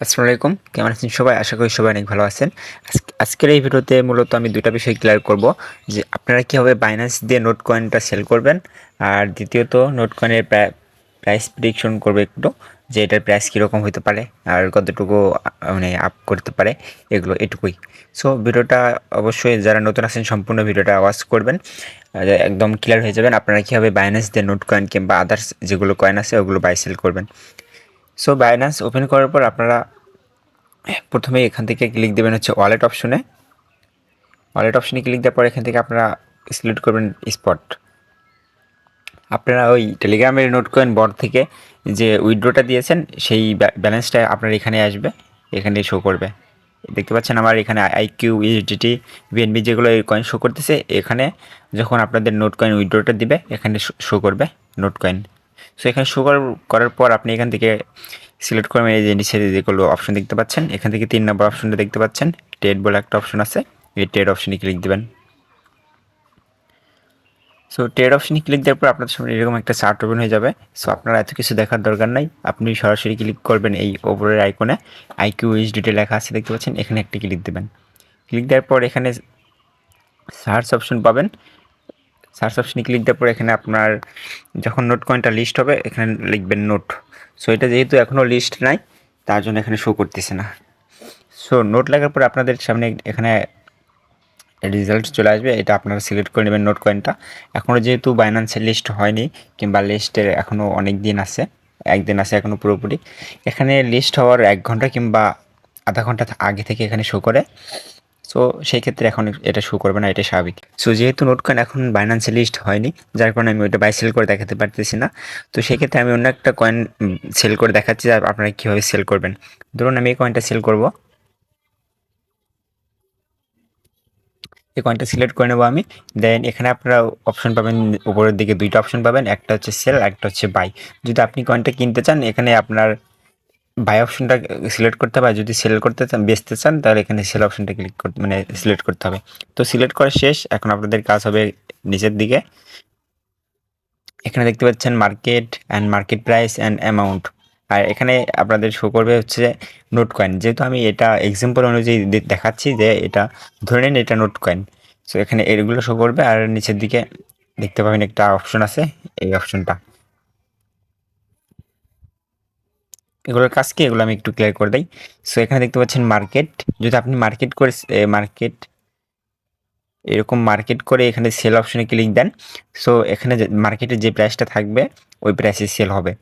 আসসালামু আলাইকুম। কেমন আছেন সবাই? আশা করি সবাই অনেক ভালো আছেন। আজকে- আজকের এই ভিডিওতে মূলত আমি দুটা বিষয় ক্লিয়ার করব, যে আপনারা কীভাবে বাইন্যান্স দিয়ে নোট কয়েনটা সেল করবেন, আর দ্বিতীয়ত নোট কয়েনের প্রাইস প্রিডিকশন করবে একটু, যে এটার প্রাইস কীরকম হতে পারে, আর কতটুকু মানে আপ করতে পারে, এগুলো এটুকুই। সো ভিডিওটা অবশ্যই যারা নতুন আছেন, সম্পূর্ণ ভিডিওটা আওয়াজ করবেন একদম ক্লিয়ার হয়ে যাবেন আপনারা কীভাবে বাইন্যান্স দিয়ে নোট কয়েন কিংবা আদার্স যেগুলো কয়েন আছে, ওগুলো বাই সেল করবেন। সো বাইন্যান্স ওপেন করার পর আপনারা প্রথমে এখান থেকে ক্লিক দেবেন হচ্ছে ওয়ালেট অপশনে ওয়ালেট অপশনে ক্লিক দেওয়ার পর এখান থেকে আপনারা সিলেক্ট করবেন স্পট আপনারা ওই টেলিগ্রামের নোট কয়েন বর থেকে যে উইড্রোটা দিয়েছেন, সেই ব্যালেন্সটা আপনার এখানে আসবে, এখানে শো করবে। দেখতে পাচ্ছেন আমার এখানে আইকিউ ইউজিটি বিএনবি যেগুলো এই কয়েন শো করতেছে, এখানে যখন আপনাদের নোট কয়েন উইড্রোটা দিবে, এখানে শো করবে নোট কয়েন সো এখানে শো করার পর আপনি এখান থেকে সিলেক্ট করবেন এই যে নিচে যেগুলো অপশন দেখতে পাচ্ছেন, এখান থেকে তিন নম্বর অপশনটা দেখতে পাচ্ছেন। ট্রেড বলে একটা অপশন আছে। এই ট্রেড অপশনে ক্লিক দেবেন। সো ট্রেড অপশনে ক্লিক দেওয়ার পর আপনার সামনে এরকম একটা চার্ট ওপেন হয়ে যাবে। সো আপনারা এত কিছু দেখার দরকার নাই। আপনি সরাসরি ক্লিক করবেন এই ওপরের আইকনে আইকিউ এইচডিটি লেখা আছে দেখতে পাচ্ছেন। এখানে একটি ক্লিক দেবেন। ক্লিক দেওয়ার পর এখানে সার্চ অপশন পাবেন। সার্চ অপশনে ক্লিক দেওয়ার পর এখানে আপনার যখন নোট কয়েনটা লিস্ট হবে, এখানে লিখবেন নোট সো এটা যেহেতু এখনও লিস্ট নাই, তার জন্য এখানে শো করতেছে না। সো নোট লাগার পর আপনাদের সামনে এখানে রেজাল্ট চলে আসবে। এটা আপনারা সিলেক্ট করে নেবেন নোট কয়েনটা এখনও যেহেতু বাইন্যান্সের লিস্ট হয়নি, কিংবা লিস্টের এখনও অনেক দিন আছে, একদিন আছে এখনও পুরোপুরি। এখানে লিস্ট হওয়ার এক ঘণ্টা কিংবা আধা ঘণ্টা আগে থেকে এখানে শো করে। সো সেই ক্ষেত্রে এখন এটা শো করবে না এটা স্বাভাবিক। সো যেহেতু নোট কয়েন এখন বাইন্যান্সে লিস্ট হয়নি, যার কারণে আমি ওইটা বাই সেল করে দেখাতে পারতেছি না। তো সেক্ষেত্রে আমি অন্য একটা কয়েন সেল করে দেখাচ্ছি আর আপনারা কীভাবে সেল করবেন। ধরুন আমি এই কয়েনটা সেল করব। এই কয়েনটা সিলেক্ট করে নেব আমি। দেন এখানে আপনারা অপশন পাবেন, উপরের দিকে দুইটা অপশন পাবেন, একটা হচ্ছে সেল একটা হচ্ছে বাই যদি আপনি কয়েনটা কিনতে চান, এখানে আপনার বাই অপশনটা সিলেক্ট করতে হবে যদি সেল করতে চান, বেচতে চান, তাহলে এখানে সেল অপশনটা ক্লিক করতে মানে সিলেক্ট করতে হবে। তো সিলেক্ট করা শেষ, এখন আপনাদের কাজ হবে নিচের দিকে। এখানে দেখতে পাচ্ছেন market and market price and amount আর এখানে আপনাদের শো করবে হচ্ছে নোট কয়েন যেহেতু আমি এটা এক্সাম্পল অনুযায়ী দেখাচ্ছি যে এটা, ধরে নিন এটা নোট কয়েন সো এখানে এগুলো শো করবে, আর নিচের দিকে দেখতে পাবেন একটা অপশন আছে, এই অপশনটা এগুলোর কাজ কি? এগুলো আমি একটু ক্লিয়ার করে দিই। সো এখানে দেখতে পাচ্ছেন মার্কেট যদি আপনি মার্কেট করে মার্কেট এরকম মার্কেট করে এখানে সেল অপশনে ক্লিক দেন সো এখানে মার্কেটের যে প্রাইসটা থাকবে, ওই প্রাইসে সেল হবে।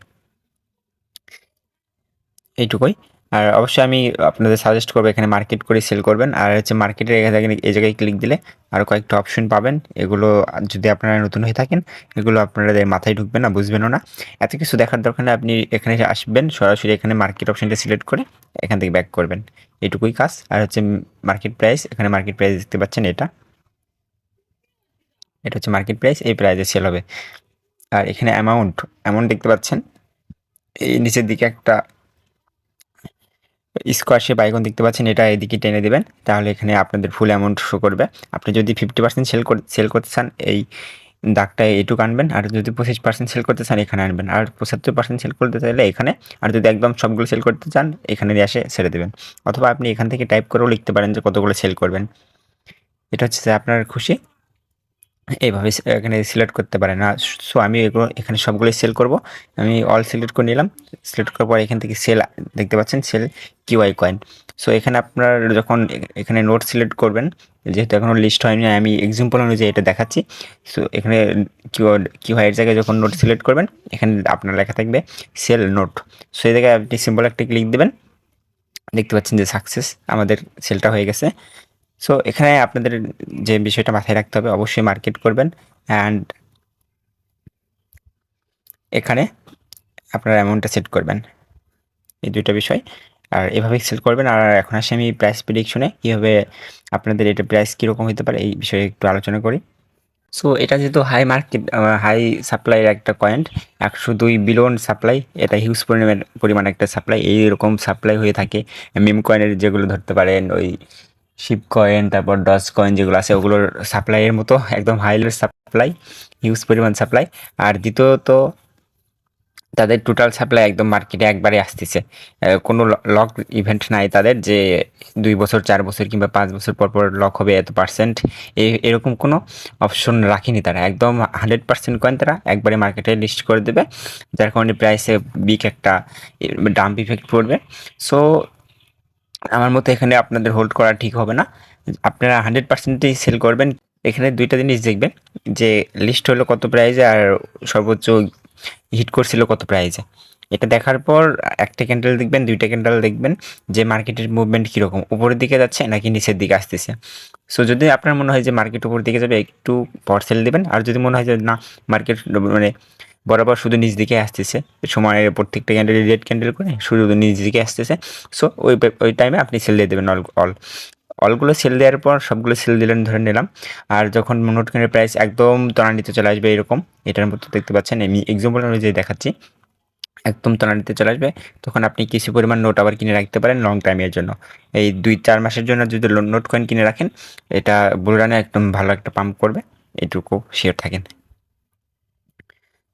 এইটুকুই। আর অবশ্যই আমি আপনাদের সাজেস্ট করব এখানে মার্কেট করে সেল করবেন। আর হচ্ছে মার্কেটের এখানে এই জায়গায় ক্লিক দিলে আরও কয়েকটা অপশন পাবেন। এগুলো যদি আপনারা নতুন হয়ে থাকেন, এগুলো আপনাদের মাথায় ঢুকবে না, বুঝবেনও না। এত কিছু দেখার দরকার আপনি এখানে আসবেন, সরাসরি এখানে মার্কেট অপশনটা সিলেক্ট করে এখান থেকে ব্যাক করবেন। এটুকুই কাজ। আর হচ্ছে মার্কেট প্রাইস এখানে মার্কেট প্রাইস দেখতে পাচ্ছেন এটা। এটা হচ্ছে মার্কেট প্রাইস এই প্রাইসে সেল হবে। আর এখানে অ্যামাউন্ট অ্যামাউন্ট দেখতে পাচ্ছেন। এই নিচের দিকে একটা স্কোয়ার শেপ আইকন দেখতে পাচ্ছেন, এটা এদিকে টেনে দেবেন। তাহলে এখানে আপনাদের ফুল অ্যামাউন্ট শো করবে। আপনি যদি ফিফটি পার্সেন্ট সেল কর সেল করতে চান, এই দাগটা এটুকু আনবেন। আর যদি পঁচিশ পার্সেন্ট সেল করতে চান, এখানে আনবেন। আর পঁচাত্তর পার্সেন্ট সেল করতে চাইলে এখানে, আর যদি একদম সবগুলো সেল করতে চান, এখানে আসে ছেড়ে দেবেন। অথবা আপনি এখান থেকে টাইপ করেও লিখতে পারেন যে কতগুলো সেল করবেন। এটা হচ্ছে আপনার খুশি। এইভাবে এখানে সিলেক্ট করতে পারেন আর সো আমি এগুলো এখানে সবগুলো সেল করব। আমি অল সিলেক্ট করে নিলাম। সিলেক্ট করার পর এখান থেকে সেল দেখতে পাচ্ছেন সেল কিউআই কয়েন সো এখানে আপনার যখন এখানে নোট সিলেক্ট করবেন, যেহেতু এখনও লিস্ট হয়নি, আমি এক্সাম্পল অনুযায়ী এটা দেখাচ্ছি। সো এখানে কিউ কিউআইয়ের জায়গায় যখন নোট সিলেক্ট করবেন, এখানে আপনার লেখা থাকবে সেল নোট সো এই জায়গায় আপনি সিম্পল একটা ক্লিক দেবেন। দেখতে পাচ্ছেন যে সাকসেস আমাদের সেলটা হয়ে গেছে। সো এখানে আপনাদের যে বিষয়টা মাথায় রাখতে হবে, অবশ্যই মার্কেট করবেন অ্যান্ড এখানে আপনার অ্যামাউন্টটা সেট করবেন, এই দুইটা বিষয়। আর এভাবে সেল করবেন। আর এখন আসি আমি প্রাইস প্রিডিকশনে কীভাবে আপনাদের এটা প্রাইস কীরকম হতে পারে, এই বিষয়ে একটু আলোচনা করি। সো এটা যেহেতু হাই মার্কেট হাই সাপ্লাইয়ের একটা পয়েন্ট একশো দুই বিলিয়ন সাপ্লাই এটা হিউজ পরিমাণ পরিমাণ একটা সাপ্লাই এইরকম সাপ্লাই হয়ে থাকে মিম কয়েনের যেগুলো ধরতে পারেন, ওই শিপ কয়েন তারপর ডস কয়েন যেগুলো আছে, ওগুলোর সাপ্লাইয়ের মতো, একদম হাই লেভেল সাপ্লাই হিউজ পরিমাণ সাপ্লাই আর দ্বিতীয়ত, তাদের টোটাল সাপ্লাই একদম মার্কেটে একবারে আসতেছে। কোনো লক ইভেন্ট নাই তাদের যে দুই বছর, চার বছর কিংবা পাঁচ বছর পর পর লক হবে এত পার্সেন্ট এরকম কোনো অপশন রাখেনি তারা। একদম হান্ড্রেড পার্সেন্ট কয়েন তারা একবারে মার্কেটে লিস্ট করে দেবে। যার কারণে প্রাইসে বিগ একটা ডাম্প ইফেক্ট পড়বে। সো আমার মতে এখানে আপনাদের হোল্ড করা ঠিক হবে না। আপনারা হান্ড্রেড পার্সেন্টই সেল করবেন। এখানে দুইটা জিনিস দেখবেন, যে লিস্ট হলো কত প্রাইজে আর সর্বোচ্চ হিট করছিল কত প্রাইজে এটা দেখার পর একটা ক্যান্ডেল দেখবেন, দুইটা ক্যান্ডেল দেখবেন, যে মার্কেটের মুভমেন্ট কীরকম, উপরের দিকে যাচ্ছে নাকি নিচের দিকে আসতেছে। সো যদি আপনার মনে হয় যে মার্কেট উপর দিকে যাবে, একটু পর সেল দেবেন, আর যদি মনে হয় যে না মার্কেট মানে বরাবর শুধু নিজ দিকে আসতেছে। সময়ের প্রত্যেকটা ক্যান্ডেল রেড ক্যান্ডেল করে শুধু নিচ দিকে আসতেছে। সো ওই ওই টাইমে আপনি সেল দিয়ে দেবেন অল অল অলগুলো সেল দেওয়ার পর সবগুলো সেল দিলেন, ধরে নিলাম। আর যখন নোটকয়েনের প্রাইস একদম তলানিতে চলে আসবে এরকম, এটার মতো দেখতে পাচ্ছেন, আমি এক্সাম্পল অনুযায়ী দেখাচ্ছি। একদম তলানিতে চলে আসবে, তখন আপনি কিছু পরিমাণ নোট আবার কিনে রাখতে পারেন লং টাইমের জন্য। এই দুই চার মাসের জন্য যদি নোট কয়েন কিনে রাখেন, এটা বুলরানে একদম ভালো একটা পাম্প করবে, এটুকু শেয়ার থাকেন।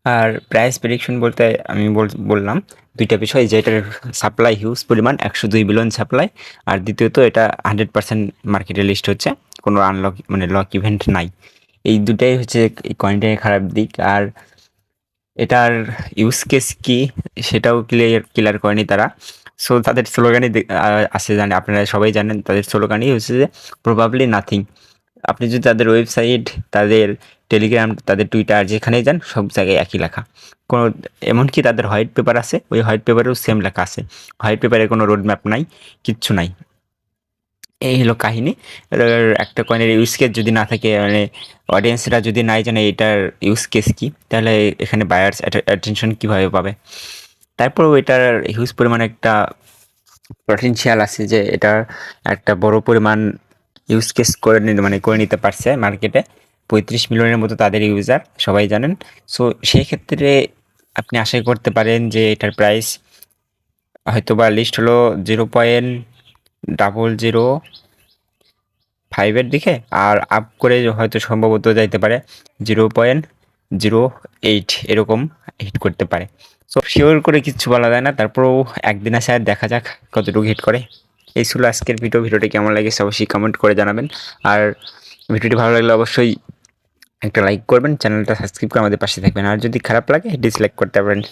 আর প্রাইস প্রেডিকশন বলতে আমি বললাম, দুইটা বিষয়, যে এটার সাপ্লাই হিউজ পরিমাণ, একশো দুই বিলিয়ন সাপ্লাই আর দ্বিতীয়ত এটা হান্ড্রেড পার্সেন্ট মার্কেটে লিস্ট হচ্ছে, কোনো আনলক মানে লক ইভেন্ট নাই। এই দুটাই হচ্ছে এই কয়েনটার খারাপ দিক, আর এটার ইউজ কেস কি, সেটাও ক্লিয়ার ক্লিয়ার করেনি তারা। সো তাদের স্লোগানই আছে জানে, আপনারা সবাই জানেন, তাদের স্লোগানই হচ্ছে যে প্রবাবলি নাথিং আপনি যদি তাদের ওয়েবসাইট তাদের টেলিগ্রাম তাদের টুইটার যেখানেই যান, সব জায়গায় একই লেখা। কোনো, এমনকি তাদের হোয়াইট পেপার আছে, ওই হোয়াইট পেপারেও সেম লেখা আছে। হোয়াইট পেপারে কোনো রোড ম্যাপ নাই, কিচ্ছু নাই। এই হলো কাহিনী। একটা কয়েনের ইউজ কেস যদি না থাকে মানে অডিয়েন্সরা যদি নাই জানে এটার ইউজ কেস কী, তাহলে এখানে বায়ার্স অ্যাটেনশন কীভাবে পাবে? তারপরেও এটার হিউজ পরিমাণে একটা পটেনশিয়াল আছে যে, এটা একটা বড় পরিমাণ ইউজ কেস করে মানে করে নিতে পারছে মার্কেটে পঁয়ত্রিশ মিলিয়নের মতো তাদের ইউজার সবাই জানেন। সো সেই ক্ষেত্রে আপনি আশা করতে পারেন যে এটার প্রাইস হয়তো বা লিস্ট হলো জিরো পয়েন্ট ডাবল জিরো ফাইভের দিকে, আর আপ করে হয়তো সম্ভবত যাইতে পারে জিরো পয়েন্ট জিরো এইট এরকম হিট করতে পারে। সো শিওর করে কিচ্ছু বলা যায় না, তারপরেও একদিন আসে আর দেখা যাক কতটুকু হিট করে। এই ছিল আজকের ভিডিও ভিডিওটি কেমন লাগে অবশ্যই কমেন্ট করে জানাবেন। আর ভিডিওটি ভালো লাগলে অবশ্যই একটা লাইক করবেন চ্যানেলটা সাবস্ক্রাইব করে আমাদের পাশে থাকবেন। আর যদি খারাপ লাগে ডিসলাইক করতে পারেন।